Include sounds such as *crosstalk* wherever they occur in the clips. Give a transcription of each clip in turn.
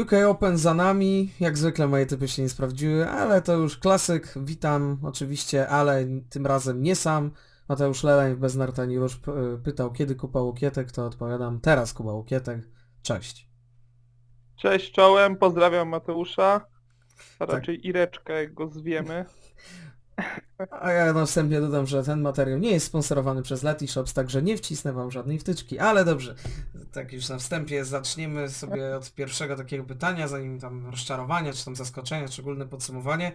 UK Open za nami, jak zwykle moje typy się nie sprawdziły, ale to już klasyk, witam oczywiście, ale tym razem nie sam. Mateusz Leleń w Beznartani już p- pytał kiedy Kuba Łukietek, to odpowiadam teraz Kuba Łukietek. Cześć. Cześć czołem, pozdrawiam Mateusza, a Tak. raczej Ireczkę, jak go zwiemy. *laughs* A ja na wstępie dodam, że ten materiał nie jest sponsorowany przez Letyshops, także nie wcisnę wam żadnej wtyczki, ale dobrze. Tak już na wstępie zaczniemy sobie od pierwszego takiego pytania, zanim tam rozczarowania, czy tam zaskoczenia, czy ogólne podsumowanie.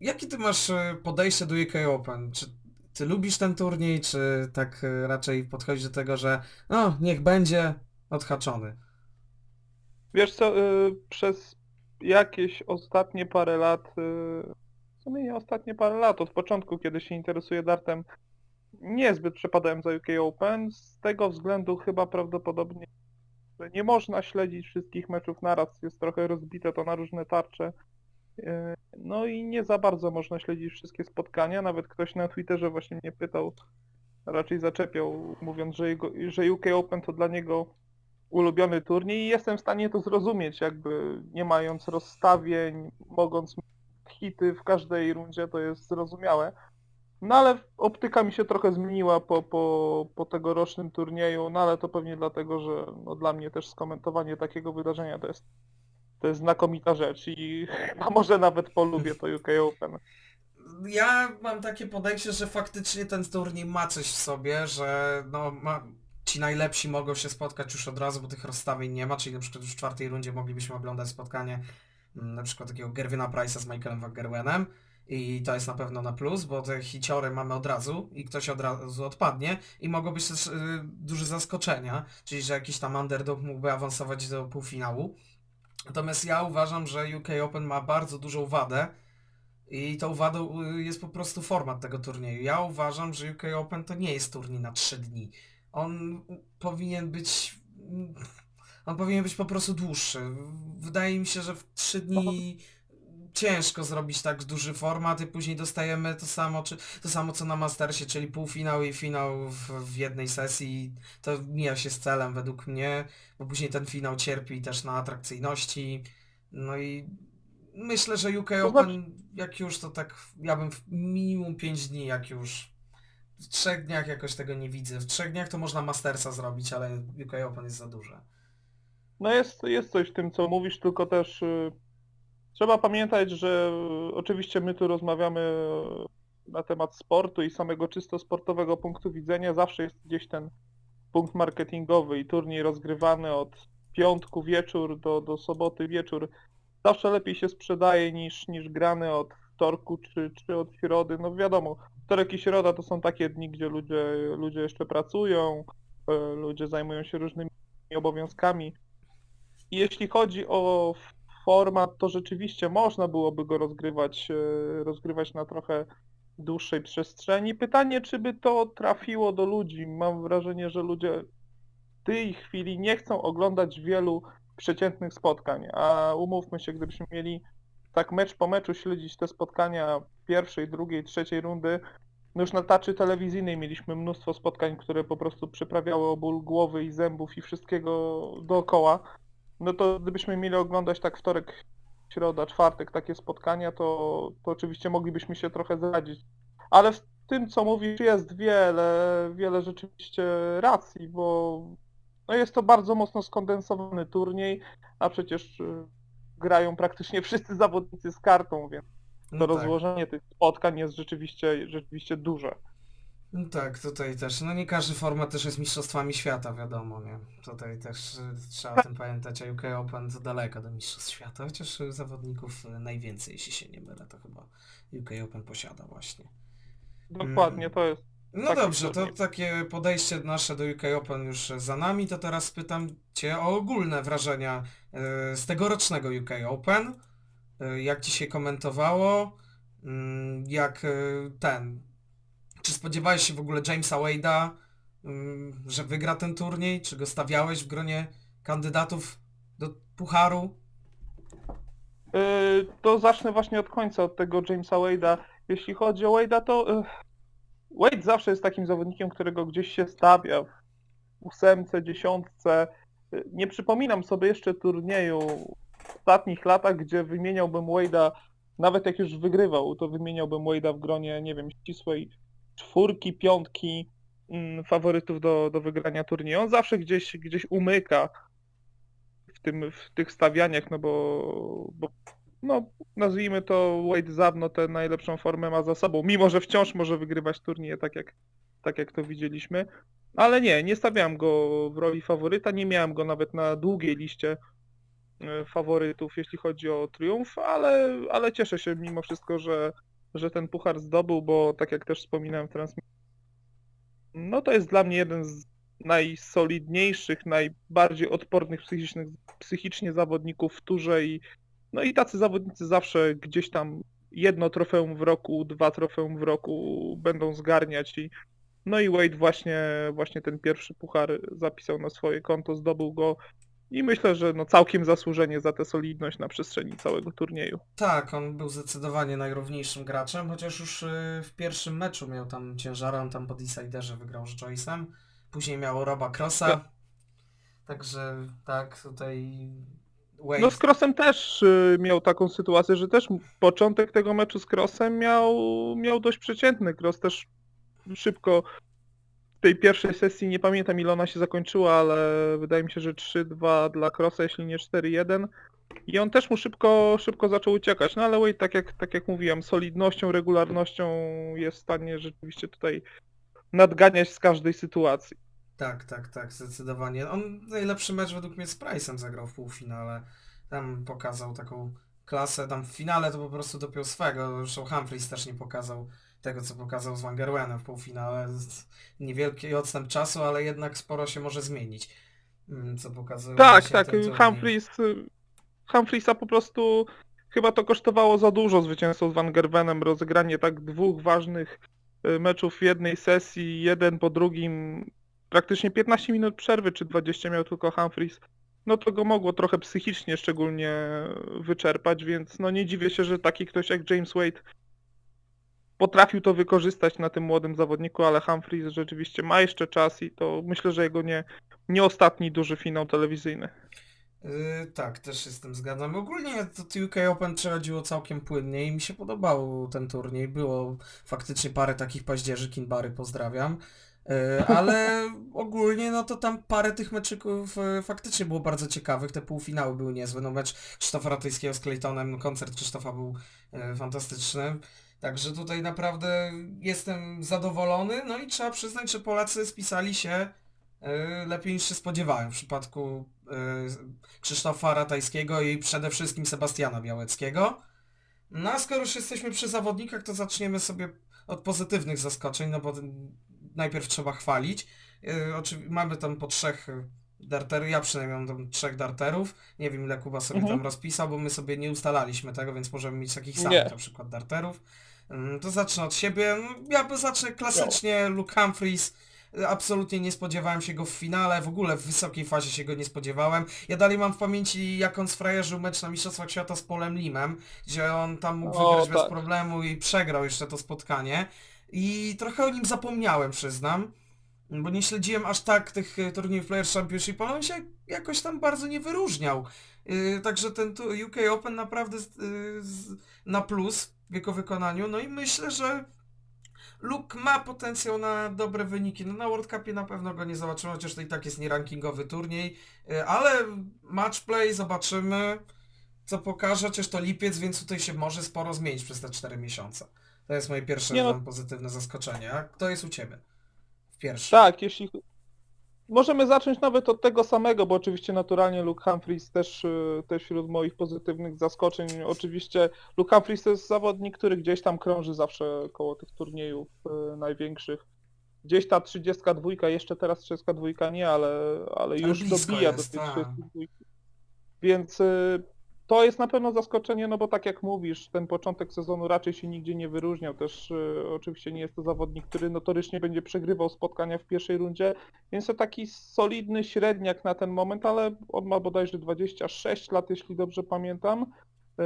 Jakie ty masz e, podejście do UK Open? Czy ty lubisz ten turniej, czy tak e, raczej podchodzisz do tego, że no, niech będzie odhaczony? Wiesz co, y, przez jakieś ostatnie parę lat, y, w sumie nie ostatnie parę lat, od początku, kiedy się interesuję dartem, niezbyt przepadałem za UK Open, z tego względu chyba prawdopodobnie, że nie można śledzić wszystkich meczów naraz, jest trochę rozbite to na różne tarcze. Y, No i nie za bardzo można śledzić wszystkie spotkania, nawet ktoś na Twitterze właśnie mnie pytał, raczej zaczepiał, mówiąc, że, jego, że UK Open to dla niego ulubiony turniej. I jestem w stanie to zrozumieć, jakby nie mając rozstawień, mogąc hity w każdej rundzie, to jest zrozumiałe. No ale optyka mi się trochę zmieniła po, po, po tegorocznym turnieju, no ale to pewnie dlatego, że no, dla mnie też skomentowanie takiego wydarzenia to jest, to jest znakomita rzecz i *laughs* chyba może nawet polubię to UK Open. Ja mam takie podejście, że faktycznie ten turniej ma coś w sobie, że no ma, ci najlepsi mogą się spotkać już od razu, bo tych rozstawień nie ma, czyli na przykład już w czwartej rundzie moglibyśmy oglądać spotkanie na przykład takiego Gerwina Price'a z Michaelem Van Gerwenem i to jest na pewno na plus, bo te hiciory mamy od razu i ktoś od razu odpadnie i mogą być też y, duże zaskoczenia, czyli że jakiś tam underdog mógłby awansować do półfinału. Natomiast ja uważam, że UK Open ma bardzo dużą wadę, i tą wadą y, jest po prostu format tego turnieju. Ja uważam, że UK Open to nie jest turniej na 3 dni. On powinien być. On powinien być po prostu dłuższy. Wydaje mi się, że w 3 dni ciężko zrobić tak duży format i później dostajemy to samo, czy, to samo co na Mastersie, czyli półfinał i finał w, w jednej sesji. To mija się z celem według mnie, bo później ten finał cierpi też na atrakcyjności. No i myślę, że UK To Open, jak już to tak, ja bym w minimum 5 dni, jak już. W trzech dniach jakoś tego nie widzę. W trzech dniach to można Mastersa zrobić, ale UK Open jest za duże. No jest, jest coś w tym, co mówisz, tylko też y, trzeba pamiętać, że y, oczywiście my tu rozmawiamy y, na temat sportu i samego czysto sportowego punktu widzenia. Zawsze jest gdzieś ten punkt marketingowy i turniej rozgrywany od piątku wieczór do, do soboty wieczór. Zawsze lepiej się sprzedaje niż, niż grany od wtorku czy, czy od środy. No wiadomo, wtorek i środa to są takie dni, gdzie ludzie, ludzie jeszcze pracują, y, ludzie zajmują się różnymi obowiązkami. I Jeśli chodzi o format, to rzeczywiście można byłoby go rozgrywać, e, rozgrywać na trochę dłuższej przestrzeni. Pytanie, czy by to trafiło do ludzi. Mam wrażenie, że ludzie w tej chwili nie chcą oglądać wielu przeciętnych spotkań, a umówmy się, gdybyśmy mieli tak mecz po meczu śledzić te spotkania pierwszej, drugiej, trzeciej rundy, no już na taczy telewizyjnej mieliśmy mnóstwo spotkań, które po prostu przyprawiały o ból głowy i zębów i wszystkiego dookoła. No to gdybyśmy mieli oglądać tak wtorek, środa, czwartek takie spotkania, to, to oczywiście moglibyśmy się trochę zradzić. Ale w tym, co mówisz, jest wiele, wiele rzeczywiście racji, bo no jest to bardzo mocno skondensowany turniej, a przecież y, grają praktycznie *laughs* wszyscy zawodnicy z kartą, więc to No tak. rozłożenie tych spotkań jest rzeczywiście, rzeczywiście duże. No tak, tutaj też. No nie każdy format też jest mistrzostwami świata, wiadomo, nie? Tutaj też y, trzeba o tym pamiętać, a UK Open to daleko do mistrzostw świata, chociaż y, zawodników y, najwięcej, jeśli się nie mylę, to chyba UK Open posiada właśnie. Dokładnie, to jest No Taki dobrze, to turniej. takie podejście nasze do UK Open już za nami, to teraz pytam Cię o ogólne wrażenia z tegorocznego UK Open. Jak Ci się komentowało? Mm, Jak ten... Czy spodziewałeś się w ogóle Jamesa Wade'a, mm, że wygra ten turniej? Czy go stawiałeś w gronie kandydatów do Pucharu? Yy, To zacznę właśnie od końca, od tego Jamesa Wade'a. Jeśli chodzi o Wade'a, to yy, Wade zawsze jest takim zawodnikiem, którego gdzieś się stawia w ósemce, dziesiątce. y, nie przypominam sobie jeszcze turnieju w ostatnich latach, gdzie wymieniałbym Wade'a, nawet jak już wygrywał, to wymieniałbym Wade'a w gronie, nie wiem, ścisłej czwórki, piątki mm, faworytów do, do wygrania turnieju. On zawsze gdzieś, gdzieś umyka w, tym, w tych stawianiach, no bo, bo no, nazwijmy to Wade Zawno tę najlepszą formę ma za sobą, mimo że wciąż może wygrywać turnieje, tak jak, tak jak to widzieliśmy. Ale nie, nie stawiałem go w roli faworyta, nie miałem go nawet na długiej liście e, faworytów, jeśli chodzi o triumf, ale, ale cieszę się mimo wszystko, że, że ten puchar zdobył, bo tak jak też wspominałem w no to jest dla mnie jeden z najsolidniejszych, najbardziej odpornych psychicznych, psychicznie zawodników w turze i no i tacy zawodnicy zawsze gdzieś tam jedno trofeum w roku, dwa trofeum w roku będą zgarniać i no i Wade właśnie, właśnie ten pierwszy puchar zapisał na swoje konto, zdobył go i myślę, że no całkiem zasłużenie za tę solidność na przestrzeni całego turnieju. Tak, on był zdecydowanie najrówniejszym graczem, chociaż już y, w pierwszym meczu miał tam ciężarę, on tam po Deciderze wygrał z Joyce'em. Później miał Roba Crossa. Ja- Także tak, tutaj Wade... No z Crossem też y, miał taką sytuację, że też początek tego meczu z Crossem miał, miał dość przeciętny. Cross też szybko tej pierwszej sesji, nie pamiętam ile ona się zakończyła, ale wydaje mi się, że 3-2 dla Crossa, jeśli nie 4-1. I on też mu szybko, szybko zaczął uciekać. No ale Wade, tak jak, tak jak mówiłem, solidnością, regularnością jest w stanie rzeczywiście tutaj nadganiać z każdej sytuacji. Tak, tak, tak, zdecydowanie. On najlepszy mecz według mnie z Price'em zagrał w półfinale. Tam pokazał taką klasę, tam w finale to po prostu dopiął swego. Zresztą Humphries też nie pokazał tego, co pokazał z Wangerwenem w półfinale. Niewielki odstęp czasu, ale jednak sporo się może zmienić. Mm, Co pokazuje Tak, tak. Humphries, y, Humphriesa po prostu chyba to kosztowało za dużo zwycięstwo z Van Gerwenem, rozegranie tak dwóch ważnych y, meczów w jednej sesji, jeden po drugim, praktycznie 15 minut przerwy, czy 20 miał tylko Humphries. No to go mogło trochę psychicznie szczególnie wyczerpać, więc no nie dziwię się, że taki ktoś jak James Wade potrafił to wykorzystać na tym młodym zawodniku, ale Humphries rzeczywiście ma jeszcze czas i to myślę, że jego nie, nie ostatni duży finał telewizyjny. Yy, tak, też się z tym zgadzam. Ogólnie to UK Open przechodziło całkiem płynnie i mi się podobał ten turniej. Było faktycznie parę takich paździerzy, Kinbary pozdrawiam. Yy, ale *laughs* ogólnie no to tam parę tych meczyków yy, faktycznie było bardzo ciekawych. Te półfinały były niezłe. No mecz Krzysztofa Ratyjskiego z Claytonem, koncert Krzysztofa był yy, fantastyczny. Także tutaj naprawdę jestem zadowolony. No i trzeba przyznać, że Polacy spisali się yy, lepiej niż się spodziewałem w przypadku yy, Krzysztofa Ratajskiego i przede wszystkim Sebastiana Białeckiego. No a skoro już jesteśmy przy zawodnikach, to zaczniemy sobie od pozytywnych zaskoczeń, no bo najpierw trzeba chwalić. Oczywi- mamy tam po trzech y, darterów, ja przynajmniej mam tam trzech darterów. Nie wiem ile Kuba sobie Mhm. tam rozpisał, bo my sobie nie ustalaliśmy tego, więc możemy mieć takich Nie. samych na przykład darterów. Ym, To zacznę od siebie. No, Ja by zacznę klasycznie Luke Humphries. Y, Absolutnie nie spodziewałem się go w finale, w ogóle w wysokiej fazie się go nie spodziewałem. Ja dalej mam w pamięci jak on sfrajerzył mecz na Mistrzostwach Świata z Polem Limem, gdzie on tam mógł O, wygrać bez tak. problemu i przegrał jeszcze to spotkanie. I trochę o nim zapomniałem, przyznam. Bo nie śledziłem aż tak tych y, turniejów Players Championship, ale on się jakoś tam bardzo nie wyróżniał. Yy, także ten UK Open naprawdę z, yy, z, na plus w jego wykonaniu. No i myślę, że Luke ma potencjał na dobre wyniki. No na World Cupie na pewno go nie zobaczymy, chociaż to i tak jest nierankingowy turniej. Yy, ale match play zobaczymy, co pokaże, chociaż to lipiec, więc tutaj się może sporo zmienić przez te 4 miesiące. To jest moje pierwsze no- pozytywne zaskoczenie. A kto jest u Ciebie? Tak, jeśli... Możemy zacząć nawet od tego samego, bo oczywiście naturalnie Luke Humphries też, y, też wśród moich pozytywnych zaskoczeń. Oczywiście Luke Humphries to jest zawodnik, który gdzieś tam krąży zawsze koło tych turniejów y, największych. Gdzieś ta 32, jeszcze teraz 32 nie, ale, ale już blisko dobija jest, do tej tak. 32. Więc y, to jest na pewno zaskoczenie, no bo tak jak mówisz, ten początek sezonu raczej się nigdzie nie wyróżniał. Też y, oczywiście nie jest to zawodnik, który notorycznie będzie przegrywał spotkania w pierwszej rundzie, więc to taki solidny średniak na ten moment, ale on ma bodajże 26 lat, jeśli dobrze pamiętam. Y,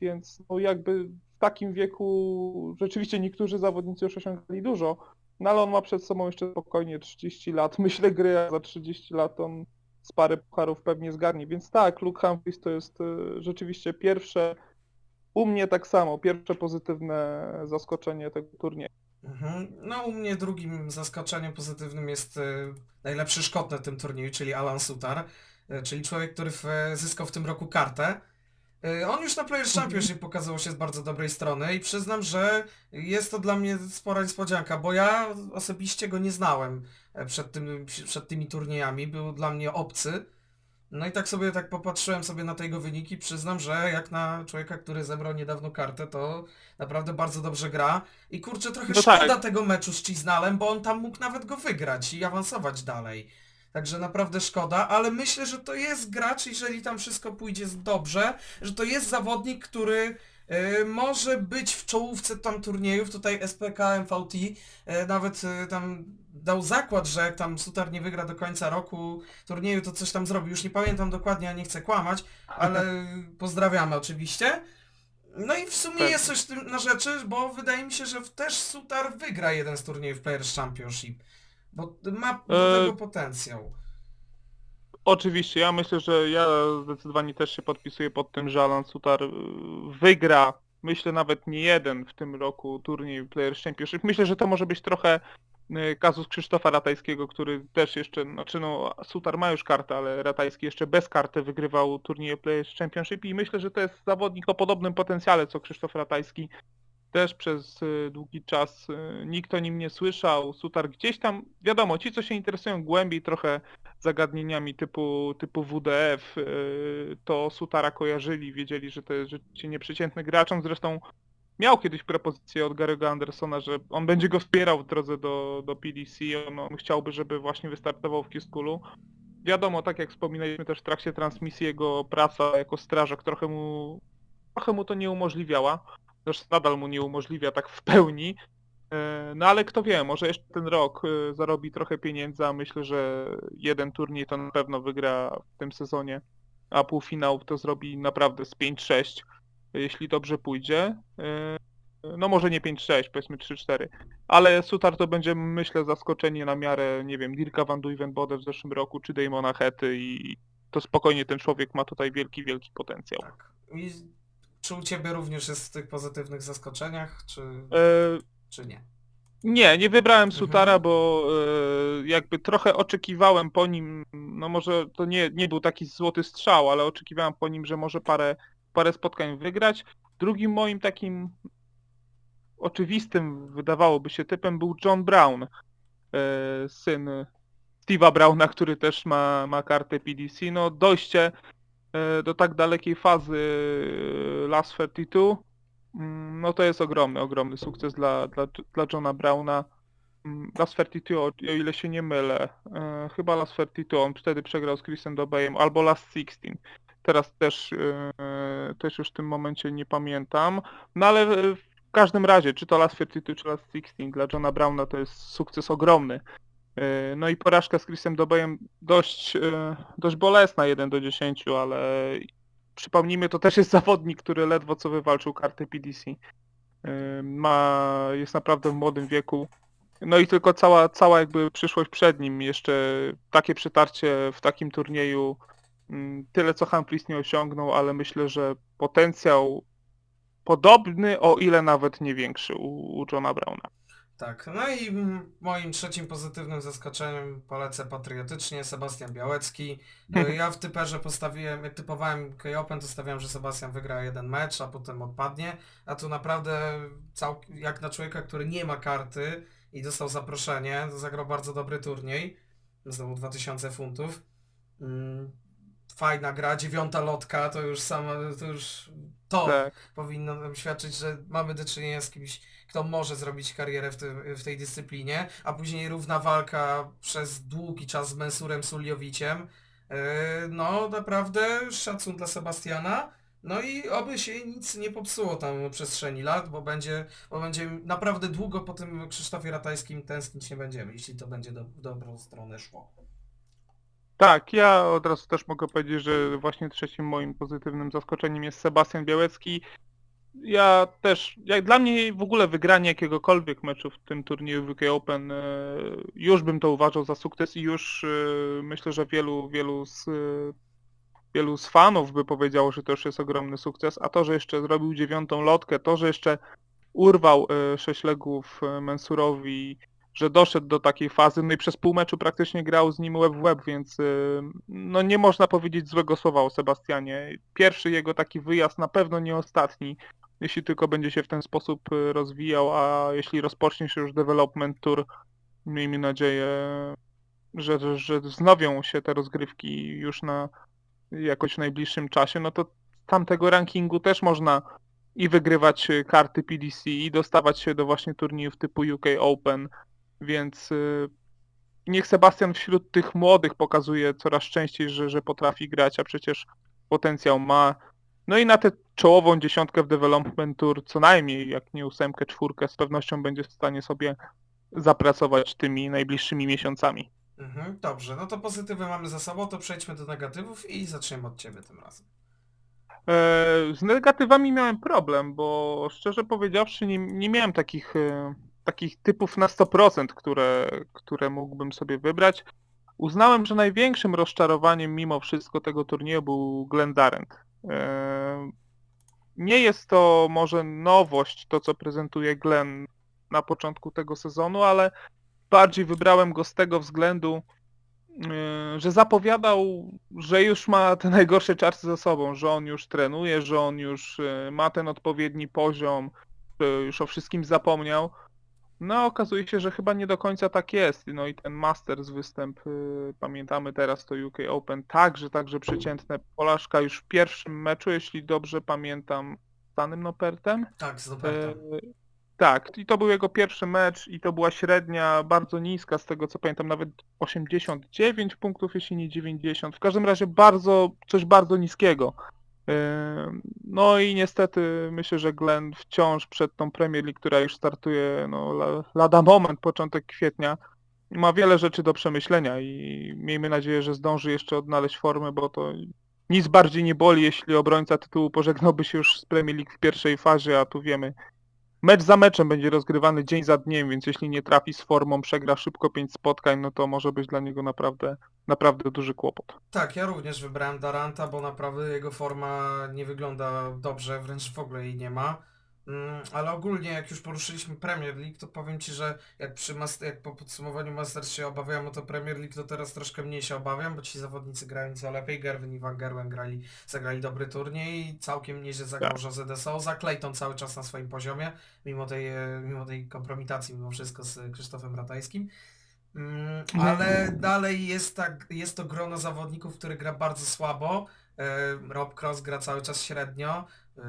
Więc no jakby w takim wieku rzeczywiście niektórzy zawodnicy już osiągali dużo, no ale on ma przed sobą jeszcze spokojnie 30 lat. *laughs* Myślę gry, a za 30 lat on z parę pucharów pewnie zgarnie. Więc tak, Luke Humphries to jest e, rzeczywiście pierwsze, u mnie tak samo, pierwsze pozytywne zaskoczenie tego turnieju. Mhm. No u mnie drugim zaskoczeniem pozytywnym jest e, najlepszy Szkot na tym turnieju, czyli Alan Sutar, e, czyli człowiek, który zyskał w tym roku kartę. E, On już na Players Championship pokazał się z bardzo dobrej strony i przyznam, że jest to dla mnie spora niespodzianka, bo ja osobiście go nie znałem e, przed, tym, przed tymi turniejami, był dla mnie obcy. No i tak sobie tak popatrzyłem sobie na te jego wyniki, przyznam, że jak na człowieka, który zebrał niedawno kartę, to naprawdę bardzo dobrze gra. I kurczę, trochę No szkoda tak. tego meczu z Ciznalem, bo on tam mógł nawet go wygrać i awansować dalej. Także naprawdę szkoda, ale myślę, że to jest gracz, jeżeli tam wszystko pójdzie dobrze, że to jest zawodnik, który y, może być w czołówce tam turniejów, tutaj SPK, MVT, y, nawet y, tam dał zakład, że jak tam Sutar nie wygra do końca roku turnieju, to coś tam zrobi. Już nie pamiętam dokładnie, a nie chcę kłamać, *laughs* ale pozdrawiamy oczywiście. No i w sumie Tak. jest coś na rzeczy, bo wydaje mi się, że też Sutar wygra jeden z turniejów Players Championship. Bo ma do E, tego potencjał. Oczywiście, ja myślę, że ja zdecydowanie też się podpisuję pod tym, że Alan Sutar y, wygra, myślę nawet nie jeden w tym roku turniej Players Championship. Myślę, że to może być trochę y, kazus Krzysztofa Ratajskiego, który też jeszcze, znaczy no Sutar ma już kartę, ale Ratajski jeszcze bez karty wygrywał turnieje Players Championship i myślę, że to jest zawodnik o podobnym potencjale co Krzysztof Ratajski. Też przez y, długi czas y, nikt o nim nie słyszał. Sutar gdzieś tam, wiadomo, ci co się interesują głębiej trochę zagadnieniami typu, typu WDF, yy, to Sutara kojarzyli, wiedzieli, że to jest rzeczywiście nieprzeciętny gracz. On zresztą miał kiedyś propozycję od Gary'ego Andersona, że on będzie go wspierał w drodze do, do PDC, on, on chciałby, żeby właśnie wystartował w Kiskulu. Wiadomo, tak jak wspominaliśmy też w trakcie transmisji, jego praca jako strażak trochę mu, trochę mu to nie umożliwiała. Zresztą nadal mu nie umożliwia tak w pełni, E, No ale kto wie, może jeszcze ten rok e, zarobi trochę pieniędzy, a myślę, że jeden turniej to na pewno wygra w tym sezonie, a półfinał to zrobi naprawdę z 5-6, jeśli dobrze pójdzie. E, No może nie 5-6, powiedzmy 3-4, ale Sutar to będzie myślę zaskoczenie na miarę, nie wiem, Dirka Van Duijvenbode w zeszłym roku, czy Damona Hety i to spokojnie ten człowiek ma tutaj wielki, wielki potencjał. Tak. Czy u Ciebie również jest w tych pozytywnych zaskoczeniach, czy, E, czy nie? Nie, nie wybrałem Mhm. Sutara, bo e, jakby trochę oczekiwałem po nim, no może to nie, nie był taki złoty strzał, ale oczekiwałem po nim, że może parę, parę spotkań wygrać. Drugim moim takim oczywistym, wydawałoby się, typem był John Brown, e, syn Steve'a Browna, który też ma, ma kartę PDC. No dojście do tak dalekiej fazy e, Last 32 Mm, No to jest ogromny, ogromny sukces dla, dla, dla Johna Browna. Mm, Last 32, o, ile się nie mylę, e, chyba Last 32, on wtedy przegrał z Chrisem Dobejem, albo Last 16. Teraz też, e, też już w tym momencie nie pamiętam. No ale w każdym razie, czy to Last 32, czy Last 16, dla Johna Browna to jest sukces ogromny. E, No i porażka z Chrisem Dobejem dość, e, dość bolesna 1 do 10, ale przypomnijmy, to też jest zawodnik, który ledwo co wywalczył kartę PDC. Yy, Ma, jest naprawdę w młodym wieku. No i tylko cała, cała jakby przyszłość przed nim, jeszcze takie przetarcie w takim turnieju, mm, tyle co Humphries nie osiągnął, ale myślę, że potencjał podobny, o ile nawet nie większy u, u Johna Browna. Tak, no i moim trzecim pozytywnym zaskoczeniem polecę patriotycznie Sebastian Białecki. E, *laughs* Ja w typerze postawiłem, jak typowałem K-Open, to stawiałem, że Sebastian wygra jeden mecz, a potem odpadnie. A tu naprawdę cał, jak na człowieka, który nie ma karty i dostał zaproszenie, to zagrał bardzo dobry turniej. Znowu 2000 funtów. Mm, Fajna gra, dziewiąta lotka, to już sama, to już to Tak. powinno nam świadczyć, że mamy do czynienia z kimś, kto może zrobić karierę w, tym, w tej dyscyplinie, a później równa walka przez długi czas z Mensurem Suliowiciem. Yy, No, naprawdę szacun dla Sebastiana. No i oby się nic nie popsuło tam przestrzeni lat, bo będzie, bo będzie naprawdę długo po tym Krzysztofie Ratajskim tęsknić nie będziemy, jeśli to będzie do, w dobrą stronę szło. Tak, ja od razu też mogę powiedzieć, że właśnie trzecim moim pozytywnym zaskoczeniem jest Sebastian Białecki. Ja też, jak dla mnie w ogóle wygranie jakiegokolwiek meczu w tym turnieju w UK Open, e, już bym to uważał za sukces i już e, myślę, że wielu, wielu z, e, wielu z fanów by powiedziało, że to już jest ogromny sukces, a to, że jeszcze zrobił dziewiątą lotkę, to, że jeszcze urwał sześć legów Mensurowi, że doszedł do takiej fazy, no i przez pół meczu praktycznie grał z nim web w web, więc e, no nie można powiedzieć złego słowa o Sebastianie. Pierwszy jego taki wyjazd, na pewno nie ostatni, jeśli tylko będzie się w ten sposób y, rozwijał, a jeśli rozpocznie się już development tour, miejmy nadzieję, że, że, że wznowią się te rozgrywki już na jakoś w najbliższym czasie, no to tamtego rankingu też można i wygrywać y, karty PDC i dostawać się do właśnie turniejów typu UK Open, więc y, niech Sebastian wśród tych młodych pokazuje coraz częściej, że, że potrafi grać, a przecież potencjał ma. No i na tę czołową dziesiątkę w Development Tour co najmniej, jak nie ósemkę, czwórkę, z pewnością będzie w stanie sobie zapracować tymi najbliższymi miesiącami. Mhm, dobrze, no to pozytywy mamy za sobą, to przejdźmy do negatywów i zaczniemy od ciebie tym razem. E, Z negatywami miałem problem, bo szczerze powiedziawszy nie, nie miałem takich, e, takich typów na 100%, które, które mógłbym sobie wybrać. Uznałem, że największym rozczarowaniem mimo wszystko tego turnieju był Glendarent. E, Nie jest to może nowość, to co prezentuje Glen na początku tego sezonu, ale bardziej wybrałem go z tego względu, Yy, że zapowiadał, że już ma te *laughs* najgorsze czasy za sobą, że on już trenuje, że on już yy, ma ten odpowiedni poziom, już o wszystkim zapomniał. No okazuje się, że chyba nie do końca tak jest. No i ten Masters występ, yy, pamiętamy teraz to UK Open, także, także przeciętne. Polaszka już w pierwszym meczu, jeśli dobrze pamiętam, z Danym Nopertem. Tak, z. E, Tak, i to był jego pierwszy mecz i to była średnia bardzo niska, z tego co pamiętam, nawet 89 punktów, jeśli nie 90. W każdym razie bardzo, coś bardzo niskiego. No i niestety myślę, że Glenn wciąż przed tą Premier League, która już startuje no, la- lada moment, początek kwietnia, ma wiele rzeczy do przemyślenia i miejmy nadzieję, że zdąży jeszcze odnaleźć formę, bo to nic bardziej nie boli, jeśli obrońca tytułu pożegnałby się już z Premier League w pierwszej fazie, a tu wiemy, Mecz za meczem będzie rozgrywany dzień za dniem, więc jeśli nie trafi z formą, przegra szybko pięć spotkań, no to może być dla niego naprawdę, naprawdę duży kłopot. Tak, ja również wybrałem Daranta, bo naprawdę jego forma nie wygląda dobrze, wręcz w ogóle jej nie ma. Mm, Ale ogólnie jak już poruszyliśmy Premier League, to powiem Ci, że jak, przy mas- jak po podsumowaniu Masters się obawiałem o to Premier League, to teraz troszkę mniej się obawiam, bo ci zawodnicy grają co lepiej. Gerwin i Van Gerwen grali, zagrali dobry turniej, całkiem nieźle zagrał Tak. Jose de Souza, Clayton cały czas na swoim poziomie, mimo tej, e, mimo tej kompromitacji mimo wszystko z Krzysztofem Ratajskim. Mm, Mhm. ale dalej jest, tak, jest to grono zawodników, który gra bardzo słabo. E, Rob Cross gra cały czas średnio.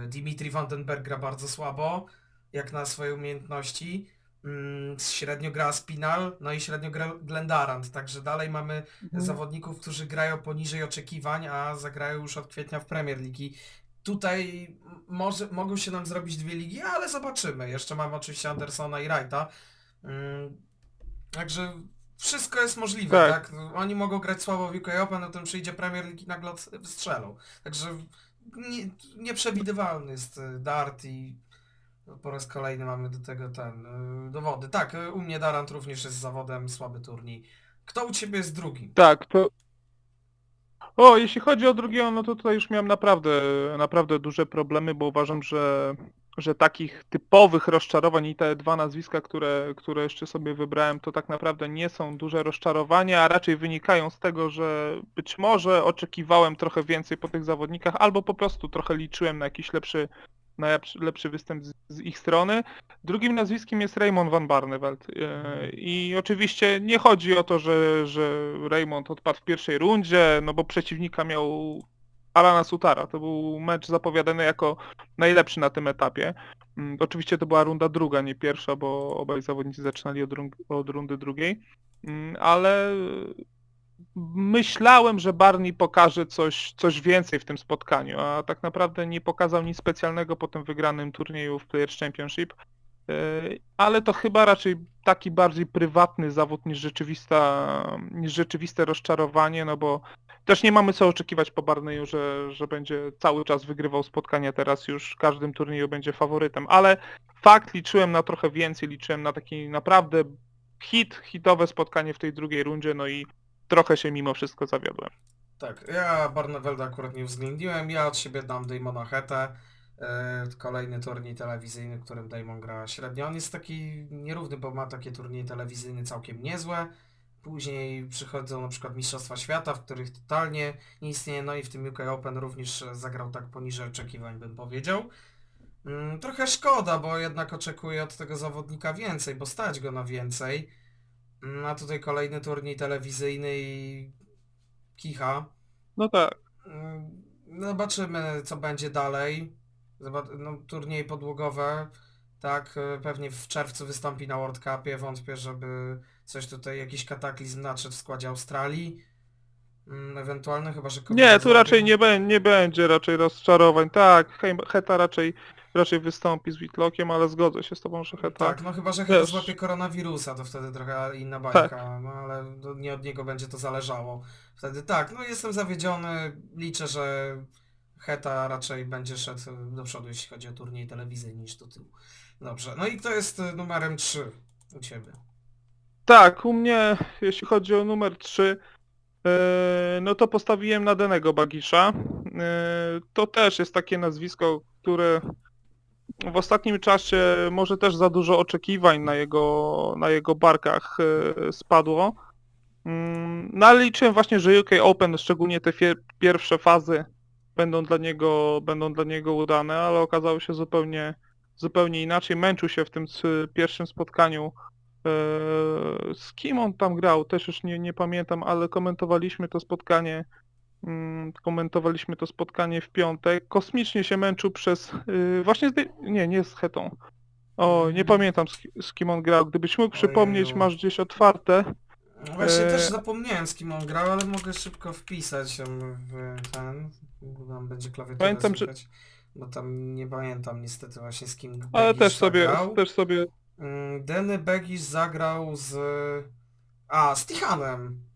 Dimitri Vandenberg gra bardzo słabo, jak na swoje umiejętności. Mm, Średnio gra Spinal, no i średnio gra Glendarant, także dalej mamy zawodników, którzy grają poniżej oczekiwań, a zagrają już od kwietnia w Premier League. Tutaj może, mogą się nam zrobić dwie ligi, ale zobaczymy. Jeszcze mamy oczywiście Andersona i Wrighta. Mm, Także wszystko jest możliwe, tak. Tak. Oni mogą grać słabo w UK Open, a potem przyjdzie Premier League i nagle wystrzelą. Także nie, nieprzewidywalny jest y, Dart i po raz kolejny mamy do tego ten y, dowody. Tak, y, u mnie Darant również jest zawodem słaby turniej. Kto u Ciebie jest drugi? Tak, to... O, jeśli chodzi o drugiego, no to tutaj już miałem naprawdę, naprawdę duże problemy, bo uważam, że, że takich typowych rozczarowań i te dwa nazwiska, które, które jeszcze sobie wybrałem, to tak naprawdę nie są duże rozczarowania, a raczej wynikają z tego, że być może oczekiwałem trochę więcej po tych zawodnikach, albo po prostu trochę liczyłem na jakiś lepszy, na lepszy, występ z, z ich strony. Drugim nazwiskiem jest Raymond van Barneveld. E, I oczywiście nie chodzi o to, że, że Raymond odpadł w pierwszej rundzie, no bo przeciwnika miał Alana Sutara. To był mecz zapowiadany jako najlepszy na tym etapie. Mm, Oczywiście to była runda druga, nie pierwsza, bo obaj zawodnicy zaczynali od, od rundy drugiej. Mm, Ale myślałem, że Barney pokaże coś, coś więcej w tym spotkaniu, a tak naprawdę nie pokazał nic specjalnego po tym wygranym turnieju w Players Championship. Yy, Ale to chyba raczej taki bardziej prywatny zawód niż, rzeczywista, niż rzeczywiste rozczarowanie, no bo też nie mamy co oczekiwać po Barneyu, że, że będzie cały czas wygrywał spotkania, teraz już w każdym turnieju będzie faworytem, ale fakt liczyłem na trochę więcej, liczyłem na taki naprawdę hit, hitowe spotkanie w tej drugiej rundzie, no i trochę się mimo wszystko zawiodłem. Tak, ja Barnevelda akurat nie uwzględniłem, ja od siebie dam Damona Hetę. E, Kolejny turniej telewizyjny, w którym Damon gra średnio. On jest taki nierówny, bo ma takie turnieje telewizyjne całkiem niezłe. Później przychodzą na przykład Mistrzostwa Świata, w których totalnie nie istnieje. No i w tym UK Open również e, zagrał tak poniżej oczekiwań, bym powiedział. Mm, Trochę szkoda, bo jednak oczekuję od tego zawodnika więcej, bo stać go na więcej. Mm, A tutaj kolejny turniej telewizyjny i kicha. No tak. Mm, Zobaczymy, co będzie dalej. Zobac- no, turnieje podłogowe, tak, e, pewnie w czerwcu wystąpi na World Cupie. Wątpię, żeby coś tutaj, jakiś kataklizm nadszedł w składzie Australii. Mm, Ewentualny, chyba że Nie, tu raczej nie, bę- nie będzie raczej rozczarowań. Tak, Heta raczej, raczej wystąpi z Whitlockiem, ale zgodzę się z tobą, że Heta... Tak, no chyba, że chyba Wiesz- złapie koronawirusa, to wtedy trochę inna Tak. bajka, no ale nie od niego będzie to zależało. Wtedy tak, no jestem zawiedziony, liczę, że Heta raczej będzie szedł do przodu, jeśli chodzi o turniej telewizyjny niż do tyłu. Dobrze, no i kto jest y, numerem 3 u Ciebie? Tak, u mnie, jeśli chodzi o numer 3, no to postawiłem na Denego Bagisza. E, To też jest takie nazwisko, które w ostatnim czasie może też za dużo oczekiwań na jego, na jego barkach e, spadło. Mm, No ale liczyłem właśnie, że UK Open, szczególnie te pierwsze fazy będą dla niego, będą dla niego udane, ale okazało się zupełnie, zupełnie inaczej. Męczył się w tym pierwszym spotkaniu Z kim on tam grał? Też już nie, nie pamiętam, ale komentowaliśmy to spotkanie. mm, Komentowaliśmy to spotkanie w piątek. Kosmicznie się męczył przez. yy, Właśnie z. Nie, nie z Hetą. O, nie Mhm. pamiętam z, ki- z kim on grał. Gdybyś mógł przypomnieć, Ojeju. masz gdzieś otwarte. No Właśnie E, też zapomniałem z kim on grał, ale mogę szybko wpisać ją w ten, tam będzie klawiatura Pamiętam, że- bo tam nie pamiętam niestety właśnie z kim Ale też sobie, zagrał. też sobie. Mm, Denny Begisz zagrał z... A, z Tichanem.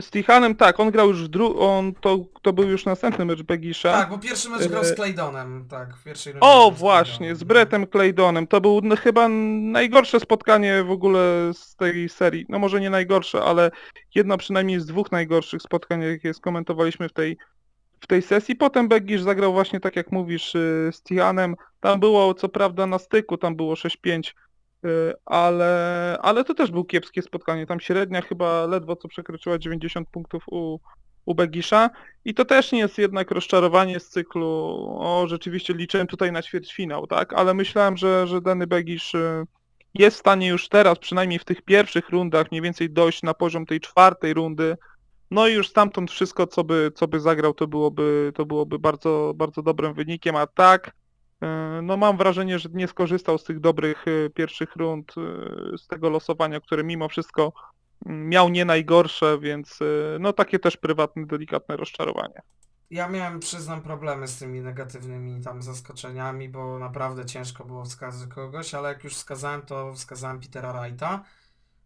Z Tichanem tak, on grał już w dru... on to, to był już następny mecz Begisza. Tak, bo pierwszy mecz grał z E, Claydonem, tak, w pierwszej O, z właśnie, z Brettem Claydonem. To był no, chyba najgorsze spotkanie w ogóle z tej serii. No może nie najgorsze, ale jedno przynajmniej z dwóch najgorszych spotkań, jakie skomentowaliśmy w tej, w tej sesji. Potem Begisz zagrał właśnie tak jak mówisz y, z Tianem. Tam było co prawda na styku, tam było 6-5, y, ale, ale to też było kiepskie spotkanie. Tam średnia chyba ledwo co przekroczyła 90 punktów u, u Begisza. I to też nie jest jednak rozczarowanie z cyklu, o rzeczywiście liczyłem tutaj na ćwierćfinał, tak? Ale myślałem, że, że Dany Begisz y, jest w stanie już teraz, przynajmniej w tych pierwszych rundach, mniej więcej dojść na poziom tej czwartej rundy. No i już stamtąd wszystko, co by, co by zagrał, to byłoby, to byłoby bardzo, bardzo dobrym wynikiem, a tak, y, no mam wrażenie, że nie skorzystał z tych dobrych y, pierwszych rund, y, z tego losowania, które mimo wszystko mm, miał nie najgorsze, więc no takie też prywatne, delikatne rozczarowanie. Ja miałem, przyznam, problemy z tymi negatywnymi tam zaskoczeniami, bo naprawdę ciężko było wskazać kogoś, ale jak już wskazałem, to wskazałem Petera Wrighta,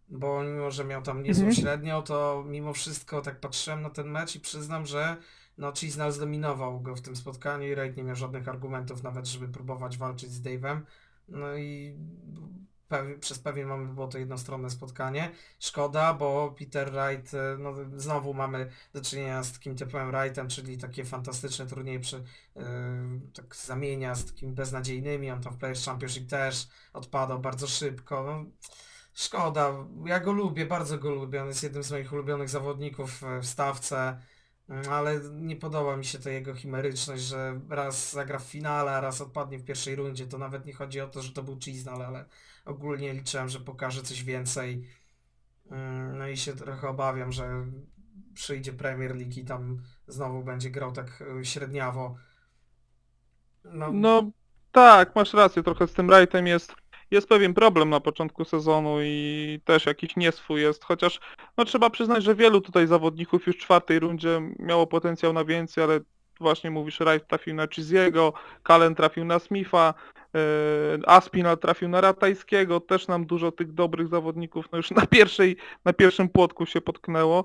bo mimo, że miał tam niezłą Mhm. średnią, to mimo wszystko tak patrzyłem na ten mecz i przyznam, że no Chisnell zdominował go w tym spotkaniu i Wright nie miał żadnych argumentów nawet, żeby próbować walczyć z Dave'em. No i pew- przez pewien moment było to jednostronne spotkanie. Szkoda, bo Peter Wright, e, no znowu mamy do czynienia z takim typem Wrightem, czyli takie fantastyczne turnieje przy, yy, tak zamienia z takimi beznadziejnymi, on tam w Players Championship też odpadał bardzo szybko. No, szkoda, ja go lubię, bardzo go lubię, on jest jednym z moich ulubionych zawodników e, w stawce, mm, ale nie podoba mi się ta jego chimeryczność, że raz zagra w finale, a raz odpadnie w pierwszej rundzie, to nawet nie chodzi o to, że to był Chisnell, ale ogólnie liczyłem, że pokaże coś więcej. Mm, No i się trochę obawiam, że przyjdzie Premier League i tam znowu będzie grał tak y, średniawo. No, No tak, masz rację, trochę z tym Wrightem jest, jest pewien problem na początku sezonu i też jakiś nieswój jest, chociaż no trzeba przyznać, że wielu tutaj zawodników już w czwartej rundzie miało potencjał na więcej, ale właśnie mówisz, Wright trafił na Chiziego, Kalen trafił na Smitha, yy, Aspinal trafił na Ratajskiego, też nam dużo tych dobrych zawodników no już na pierwszej, na pierwszym płotku się potknęło.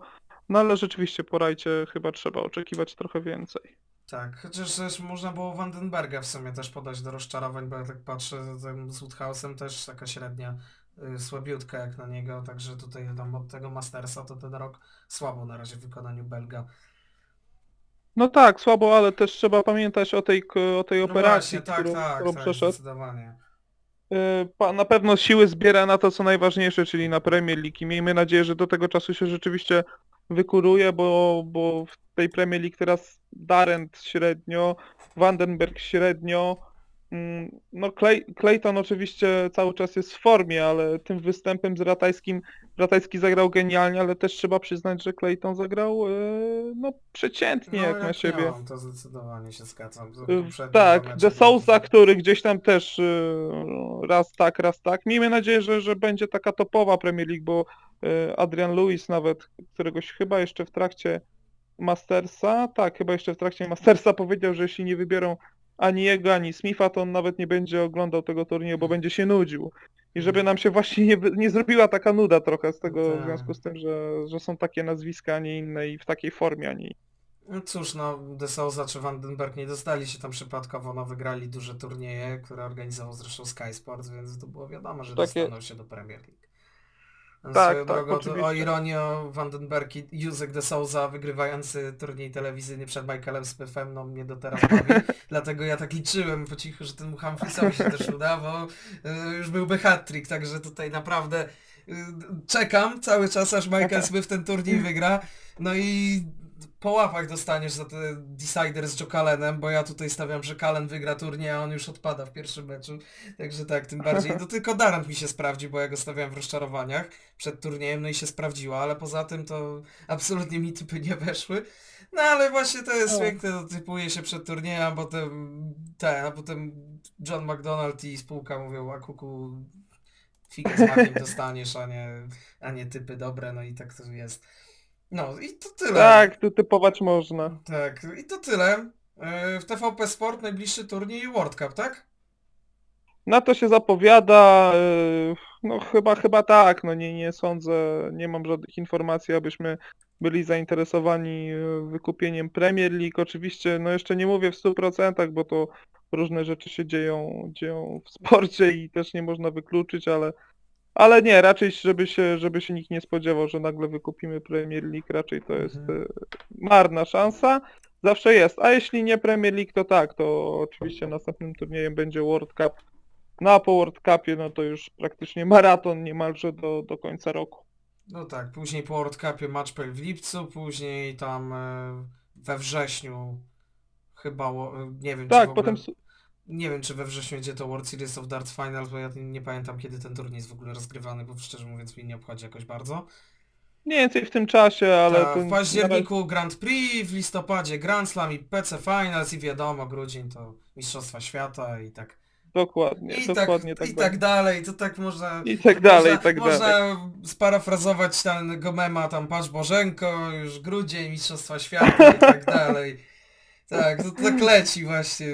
No ale rzeczywiście po rajcie chyba trzeba oczekiwać trochę więcej. Tak, chociaż też można było Vandenberga w sumie też podać do rozczarowań, bo ja tak patrzę, z Woodhouse'em też taka średnia, y, słabiutka jak na niego, także tutaj tam od tego Mastersa to ten rok słabo na razie w wykonaniu Belga. No tak, słabo, ale też trzeba pamiętać o tej, o tej No operacji, właśnie, tak, którą, tak, którą tak, przeszedł. zdecydowanie. Y, Na pewno siły zbiera na to, co najważniejsze, czyli na Premier League i miejmy nadzieję, że do tego czasu się rzeczywiście wykuruje, bo, bo w tej Premier League teraz Darent średnio, Vandenberg średnio, no Clay, Clayton oczywiście cały czas jest w formie, ale tym występem z Ratajskim, Ratajski zagrał genialnie, ale też trzeba przyznać, że Clayton zagrał y, no przeciętnie No, jak na siebie. on, to zdecydowanie się zgadzam. Poprzednim Tak, De Souza, który gdzieś tam też y, raz tak, raz tak. Miejmy nadzieję, że, że będzie taka topowa Premier League, bo Adrian Lewis nawet, któregoś chyba jeszcze w trakcie Mastersa, tak, chyba jeszcze w trakcie Mastersa powiedział, że jeśli nie wybiorą ani jego, ani Smitha, to on nawet nie będzie oglądał tego turnieju, bo będzie się nudził. I żeby nam się właśnie nie, nie zrobiła taka nuda trochę z tego, w Tak. związku z tym, że, że są takie nazwiska, a nie inne i w takiej formie, a nie No cóż, no De Souza czy Vandenberg nie dostali się tam przypadkowo, no wygrali duże turnieje, które organizował zresztą Sky Sports, więc to było wiadomo, że Takie- dostaną się do Premier League. Tak, Swoją tak, drogą, to, o oczywiście. ironio, Vandenberg i Józek De Souza wygrywający turniej telewizyjny przed Michaelem Smithem, no mnie do teraz bawi, *laughs* dlatego ja tak liczyłem po cichu, że temu Humphreysowi się też uda, bo y, już byłby hat-trick, także tutaj naprawdę y, czekam cały czas, aż Michael Smith ten turniej wygra, no i po łapach dostaniesz za te decider z Joe Cullenem, bo ja tutaj stawiam, że Cullen wygra turniej, a on już odpada w pierwszym meczu. Także tak, tym bardziej. No tylko Darant mi się sprawdzi, bo ja go stawiałem w rozczarowaniach przed turniejem, no i się sprawdziła, ale poza tym to absolutnie mi typy nie weszły. No ale właśnie to jest O. piękne, to typuje się przed turniejem, a potem ten, a potem John McDonald i spółka mówią, a kuku fikę z makiem dostaniesz, a nie, a nie typy dobre, no i tak to jest. No i to tyle. Tak, tu typować można. Tak, i to tyle. E, W TVP Sport najbliższy turniej World Cup, tak? Na to się zapowiada, yy, no chyba, chyba tak, no nie, nie sądzę, nie mam żadnych informacji, abyśmy byli zainteresowani yy, wykupieniem Premier League. Oczywiście, no jeszcze nie mówię w 100%, bo to różne rzeczy się dzieją, dzieją w sporcie i też nie można wykluczyć, ale, ale nie, raczej żeby się, żeby się nikt nie spodziewał, że nagle wykupimy Premier League, raczej to jest Mhm. yy, marna szansa. Zawsze jest, a jeśli nie Premier League, to tak, to oczywiście następnym turniejem będzie World Cup. No a po World Cupie, no to już praktycznie maraton niemalże do, do końca roku. No tak, później po World Cupie matchplay w lipcu, później tam e, we wrześniu chyba, e, nie wiem czy w Tak, ogóle, potem nie wiem czy we wrześniu będzie to World Series of Darts Finals, bo ja nie, pamiętam kiedy ten turniej jest w ogóle rozgrywany, bo szczerze mówiąc mnie nie obchodzi jakoś bardzo. mniej więcej w tym czasie, ale Ta, w październiku Grand Prix, w listopadzie Grand Slam i PC Finals i wiadomo, grudzień to Mistrzostwa Świata i tak. dokładnie, I dokładnie tak, tak, i tak dalej, to tak można... I tak dalej, można, i tak można dalej. sparafrazować tego mema tam patrz Bożenko, już grudzień, Mistrzostwa Świata i tak *laughs* dalej. Tak, to tak leci właśnie.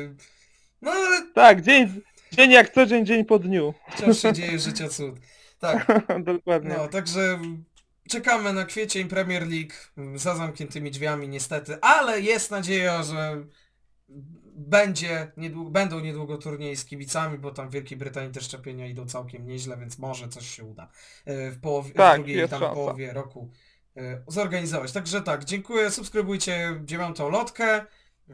No ale Tak, dzień, dzień jak co dzień, dzień po dniu. wciąż się *laughs* dzieje życia cud. Tak, *laughs* dokładnie. no także czekamy na kwiecień Premier League za zamkniętymi drzwiami niestety, ale jest nadzieja, że będzie niedługo, będą niedługo turnieje z kibicami, bo tam w Wielkiej Brytanii te szczepienia idą całkiem nieźle, więc może coś się uda e, w, połowie, Tak, w drugiej jest tam szansa. połowie roku e, zorganizować. Także tak, dziękuję, subskrybujcie dziewiątą lotkę,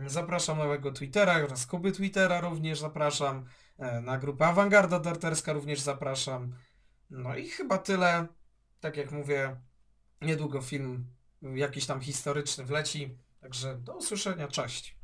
zapraszam na mojego Twittera oraz Kuby Twittera również zapraszam, e, na grupę Awangarda Darterska również zapraszam. No i chyba tyle. Tak jak mówię, niedługo film jakiś tam historyczny wleci. Także do usłyszenia, cześć.